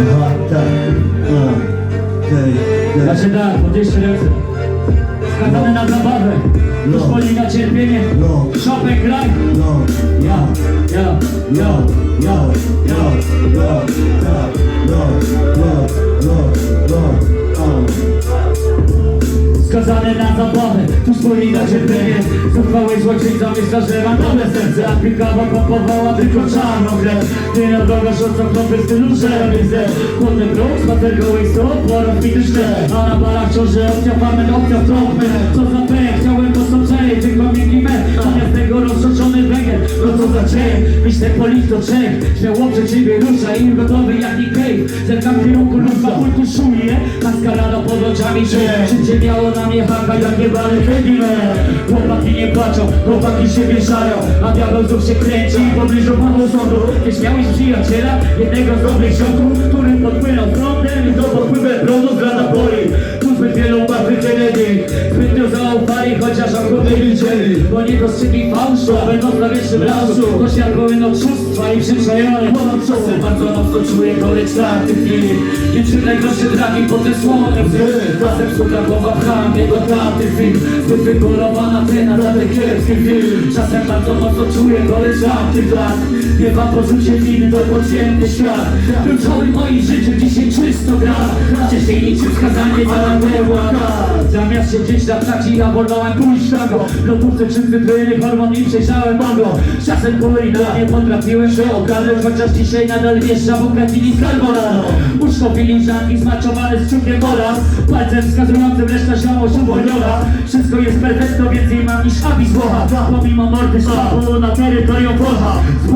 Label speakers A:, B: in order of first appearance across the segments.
A: Aha, tak. Okej.
B: Znaczy tak, podnieście ręce. Skazany na zabawę.
A: No.
B: Pozwoli na cierpienie.
A: No.
B: Chopin graj.
A: No,
B: Ja, ja,
A: no, no,
B: Skazany na zabawę, tu swoi na cierpienie Zuchwały złoczyńca myśla, że mam dobre serce A pikawa pompowała tylko czarną grę. Ty na drogę rzucą kropy w stylu żelwizy Chłodny bruk, spacer gołej stop, porą pity szte A na barach ciąży opcja, famen, opcja, trąbmy Co za pech, Myślę polis do trzech, śmiało przeciwnie rusza Im gotowy jak i cave Zerkam w kierunku lub babul tuszuje Maskarada pod oczami, że Życie miało na mnie haka jak niebany Candyman Chłopaki nie płaczą, chłopaki się wieszają A diabeł znów się kręci. W pobliżu panu sądu Kiedyś miałeś przyjaciela, jednego z dobrych ziomków Który widzieli Bo nie dostrzegli fałszu, będą na wiecznym razu. To świat pełen oszustwa i przyczajone Ponad czasem bardzo mocno czuję gorycz na tych chwili. Niczym najgorsze dragi potem słonem Czasem suka głowa w chamie do tamtych chwil Zbyt wygórowana cena za ten kiepski film. Czasem bardzo mocno czuję gorycz tamtych lat. Nie wam porzucie winy, to podziemny świat. Kluczowy w moim życiu dzisiaj czysto gra. Wcześniej niczym skazanie za nadewłaka Zamiast siedzieć na ptaci, ja wolnałem pójść na go W lodówce czysty płyny, hormon i przejrzałem mango Czasem były na nie potrafiłem się ogarnąć Chociaż dzisiaj nadal wieszcza, bo kręcili z carbonaro Uszko filiżanki zmaczowane z cukrem oraz Palcem wskazującym reszta ziomość uwolniona Wszystko jest perfekto, więcej mam niż Abi Słowa Pomimo mordy szlapu na terytorium Polcha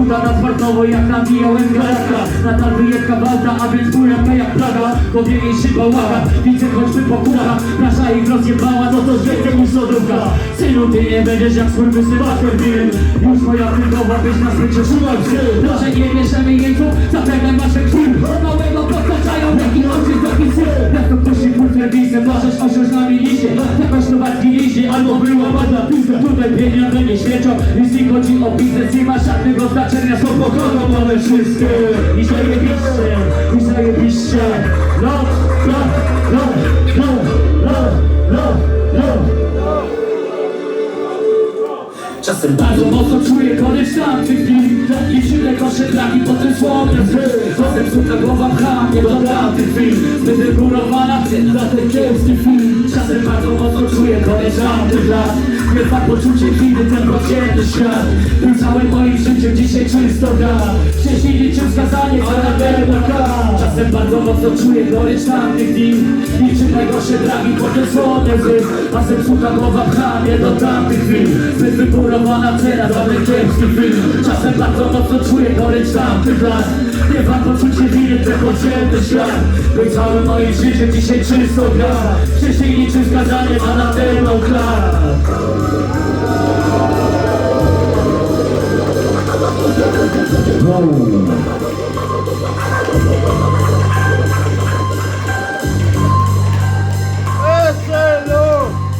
B: Zbudowana twardowo jak nabijałem garaka. Nadal wyjebka walta, a więc bujaka jak plaga. Głowie jej szyba łaga, widzę choćby pokucha Nasza ich rozjebała, no to więcej niż lodówka Synu, ty nie będziesz jak skurwysy Baskerville Już moja typowa byś na świecie trzymał się Proszę nie bierzemy jeńców, zapewne masz krwi. Małego podkaczają, jaki oczy zapisy Jak to ktoś się serwisem, możesz osiąść na milisie Jakoś nowacki liście, albo była ładna pizza. Tutaj pieniądze nie świeczą, jeśli chodzi o biznes Nie ma żadnego znaczenia, są pokoną one wszystkie. I zajebiście, i zajebiście. No, Czasem bardzo mocno czuję korzyść tamtych dni. I silne kosze traki po tym słownym Czasem suka głowa w chamie do tamtych chwil. Wygórowana za ten kiepski film. Czasem bardzo mocno czuję korzyść tamtych lat. Nie ma poczucie chwili ten podziemny świat. Tym całym moim życiem dzisiaj czysto gra. Wcześniej liczył skazanie za naderna Czasem bardzo mocno czuję gorycz tamtych dni Niczym najgorsze dragi potem słone łzy A zepsuta głowa w chamie do tamtych chwil Zbyt wygórowana cena ten kiepski film. Czasem bardzo mocno czuję gorycz tamtych lat Nie mam poczucie winy, ten podziemny świat. By całe moje życie dzisiaj czysto gra. Wcześniej niczym skazanie na naderną klar